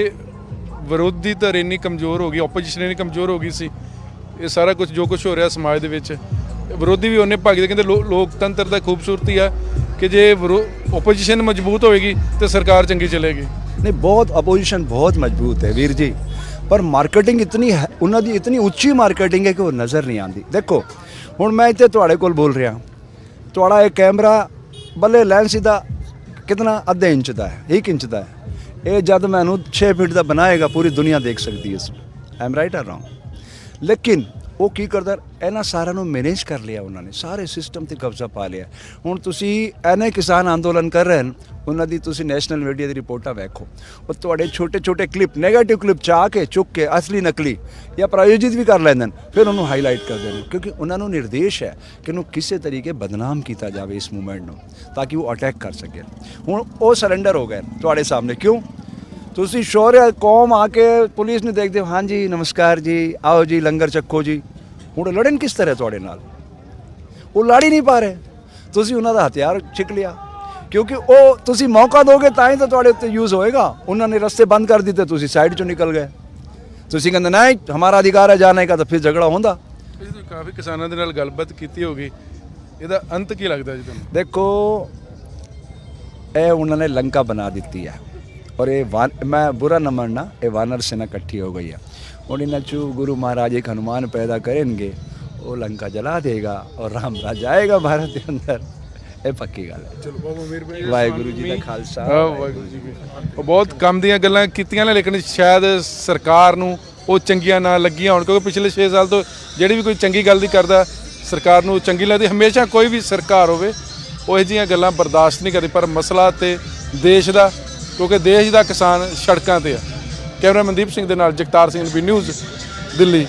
ਵਿਰੋਧੀ ਧਿਰ ਇੰਨੀ ਕਮਜ਼ੋਰ ਹੋ ਗਈ ਆਪੋਜੀਸ਼ਨ ਇੰਨੀ ਕਮਜ਼ੋਰ ਹੋ ਗਈ ਸੀ? ਇਹ ਸਾਰਾ ਕੁਝ ਜੋ ਕੁਝ ਹੋ ਰਿਹਾ ਸਮਾਜ ਦੇ ਵਿੱਚ ਵਿਰੋਧੀ ਵੀ ਉਹਨੇ ਭਾਗੀ ਦੇ ਕਹਿੰਦੇ ਲੋ- ਲੋਕਤੰਤਰ ਦਾ ਖੂਬਸੂਰਤੀ ਆ ਕਿ ਜੇ ਆਪੋਜੀਸ਼ਨ ਮਜ਼ਬੂਤ ਹੋਏਗੀ ਤੇ ਸਰਕਾਰ ਚੰਗੀ ਚੱਲੇਗੀ। ਨਹੀਂ, ਬਹੁਤ ਅਪੋਜੀਸ਼ਨ ਬਹੁਤ ਮਜ਼ਬੂਤ ਹੈ ਵੀਰ ਜੀ। ਪਰ ਮਾਰਕੀਟਿੰਗ ਇਤਨੀ ਹੈ, ਉਹਨਾਂ ਦੀ ਇਤਨੀ ਉੱਚੀ ਮਾਰਕੀਟਿੰਗ ਹੈ ਕਿ ਉਹ ਨਜ਼ਰ ਨਹੀਂ ਆਉਂਦੀ। ਦੇਖੋ, ਹੁਣ ਮੈਂ ਇੱਥੇ ਤੁਹਾਡੇ ਕੋਲ ਬੋਲ ਰਿਹਾ। ਤੁਹਾਡਾ ਇਹ ਕੈਮਰਾ ਬੱਲੇ ਲੈਂਸ ਇਹਦਾ ਕਿਤਨਾ ਅੱਧੇ ਇੰਚ ਦਾ ਹੈ 1 ਇੰਚ ਦਾ ਹੈ। ਇਹ ਜਦ ਮੈਨੂੰ 6 ਫੀਟ ਦਾ ਬਣਾਏਗਾ, ਪੂਰੀ ਦੁਨੀਆ ਦੇਖ ਸਕਦੀ ਹੈ ਇਸ I am right or wrong ਲੇਕਿਨ ਉਹ ਕੀ ਕਰਦਾ? ਇਹਨਾਂ ਸਾਰਿਆਂ ਨੂੰ ਮੈਨੇਜ ਕਰ ਲਿਆ ਉਹਨਾਂ ਨੇ। ਸਾਰੇ ਸਿਸਟਮ ਤੇ ਕਬਜ਼ਾ ਪਾ ਲਿਆ। ਹੁਣ ਤੁਸੀਂ ਐਨੇ ਕਿਸਾਨ ਅੰਦੋਲਨ ਕਰ ਰਹੇ ਹਨ, ਉਹਨਾਂ ਦੀ ਤੁਸੀਂ ਨੈਸ਼ਨਲ ਮੀਡੀਆ ਦੀ ਰਿਪੋਰਟਾਂ ਵੇਖੋ। ਉਹ ਤੁਹਾਡੇ ਛੋਟੇ ਛੋਟੇ ਕਲਿੱਪ 네ਗੇਟਿਵ ਕਲਿੱਪ ਚਾ ਕੇ, ਚੁੱਕ ਕੇ, ਅਸਲੀ ਨਕਲੀ ਜਾਂ ਪ੍ਰਾਯੋਜਿਤ ਵੀ ਕਰ ਲੈਂਦੇ ਹਨ, ਫਿਰ ਉਹਨੂੰ ਹਾਈਲਾਈਟ ਕਰਦੇ ਨੇ ਕਿਉਂਕਿ ਉਹਨਾਂ ਨੂੰ ਨਿਰਦੇਸ਼ ਹੈ ਕਿ ਉਹਨੂੰ ਕਿਸੇ ਤਰੀਕੇ ਬਦਨਾਮ ਕੀਤਾ ਜਾਵੇ ਇਸ ਮੂਵਮੈਂਟ ਨੂੰ, ਤਾਂ ਕਿ ਉਹ ਅਟੈਕ ਕਰ ਸਕੇ। ਹੁਣ ਉਹ ਸਰੈਂਡਰ ਹੋ ਗਏ ਤੁਹਾਡੇ ਸਾਹਮਣੇ। ਕਿਉਂ? ਤੁਸੀਂ ਸ਼ੌਰਿਆ ਕੌਮ ਆ ਕੇ ਪੁਲਿਸ ਨੂੰ ਦੇਖਦੇ ਹੋ। ਹਾਂਜੀ ਨਮਸਕਾਰ ਜੀ। ਆਓ ਜੀ ਲੰਗਰ ਚੱਕੋ ਜੀ। ਹੁਣ ਲੜਨ ਕਿਸ ਤਰ੍ਹਾਂ ਤੁਹਾਡੇ ਨਾਲ? ਉਹ ਲੜ ਹੀ ਨਹੀਂ ਪਾ ਰਹੇ। ਤੁਸੀਂ ਉਹਨਾਂ ਦਾ ਹਥਿਆਰ ਛਿਕ ਲਿਆ। ਕਿਉਂਕਿ ਉਹ ਤੁਸੀਂ ਮੌਕਾ ਦੋਗੇ ਤਾਂ ਹੀ ਤਾਂ ਤੁਹਾਡੇ ਉੱਤੇ ਯੂਜ਼ ਹੋਏਗਾ। ਉਹਨਾਂ ਨੇ ਰਸਤੇ ਬੰਦ ਕਰ ਦਿੱਤੇ ਤੁਸੀਂ ਸਾਈਡ ਚੋਂ ਨਿਕਲ ਗਏ। ਤੁਸੀਂ ਕਹਿੰਦੇ ਨਹੀਂ ਹਮਾਰਾ ਅਧਿਕਾਰ ਹੈ ਜਾਣੇ ਦਾ ਤਾਂ ਫਿਰ ਝਗੜਾ ਹੁੰਦਾ। ਤੁਸੀਂ ਕਾਫੀ ਕਿਸਾਨਾਂ ਦੇ ਨਾਲ ਗੱਲਬਾਤ ਕੀਤੀ ਹੋਗੀ ਇਹਦਾ ਅੰਤ ਕੀ ਲੱਗਦਾ ਜੀ ਤੁਹਾਨੂੰ? ਦੇਖੋ ਇਹ ਉਹਨਾਂ ਨੇ ਲੰਕਾ ਬਣਾ ਦਿੱਤੀ ਹੈ। ਔਰ ਇਹ ਮੈਂ ਬੁਰਾ ਨਾ ਮੰਨਣਾ ਇਹ ਵਾਨਰ ਸੈਨਾ ਇਕੱਠੀ ਹੋ ਗਈ ਹੈ ਹੁਣ ਇਹਨਾਂ ਚੋਂ ਗੁਰੂ ਮਹਾਰਾਜ ਇੱਕ ਹਨੂਮਾਨ ਪੈਦਾ ਕਰਨਗੇ ਉਹ ਲੰਕਾ ਜਲਾ ਦੇਗਾ ਔਰ ਰਾਮ ਰਾਜ ਆਏਗਾ ਭਾਰਤ ਦੇ ਅੰਦਰ ਇਹ ਪੱਕੀ ਗੱਲ ਹੈ ਵਾਹਿਗੁਰੂ ਜੀ ਦਾ ਖਾਲਸਾ ਵਾਹਿਗੁਰੂ ਜੀ ਕੀ। ਉਹ ਬਹੁਤ ਕੰਮ ਦੀਆਂ ਗੱਲਾਂ ਕੀਤੀਆਂ ਨੇ ਲੇਕਿਨ ਸ਼ਾਇਦ ਸਰਕਾਰ ਨੂੰ ਉਹ ਚੰਗੀਆਂ ਨਾ ਲੱਗੀਆਂ ਹੋਣ ਕਿਉਂਕਿ ਪਿਛਲੇ 6 ਸਾਲ ਤੋਂ ਜਿਹੜੀ ਵੀ ਕੋਈ ਚੰਗੀ ਗੱਲ ਦੀ ਕਰਦਾ ਸਰਕਾਰ ਨੂੰ ਚੰਗੀ ਲੱਗਦੀ ਹਮੇਸ਼ਾ ਕੋਈ ਵੀ ਸਰਕਾਰ ਹੋਵੇ ਉਹ ਇਹ ਜਿਹੀਆਂ ਗੱਲਾਂ ਬਰਦਾਸ਼ਤ ਨਹੀਂ ਕਰਦੀ ਪਰ ਮਸਲਾ ਤੇ ਦੇਸ਼ ਦਾ ਕਿਉਂਕਿ ਦੇਸ਼ ਦਾ ਕਿਸਾਨ ਸੜਕਾਂ ਤੇ ਆ। ਕੈਮਰਾ ਮਨਦੀਪ ਸਿੰਘ ਦੇ ਨਾਲ ਜਗਤਾਰ ਸਿੰਘ ਵੀ ਨਿਊਜ਼, ਦਿੱਲੀ।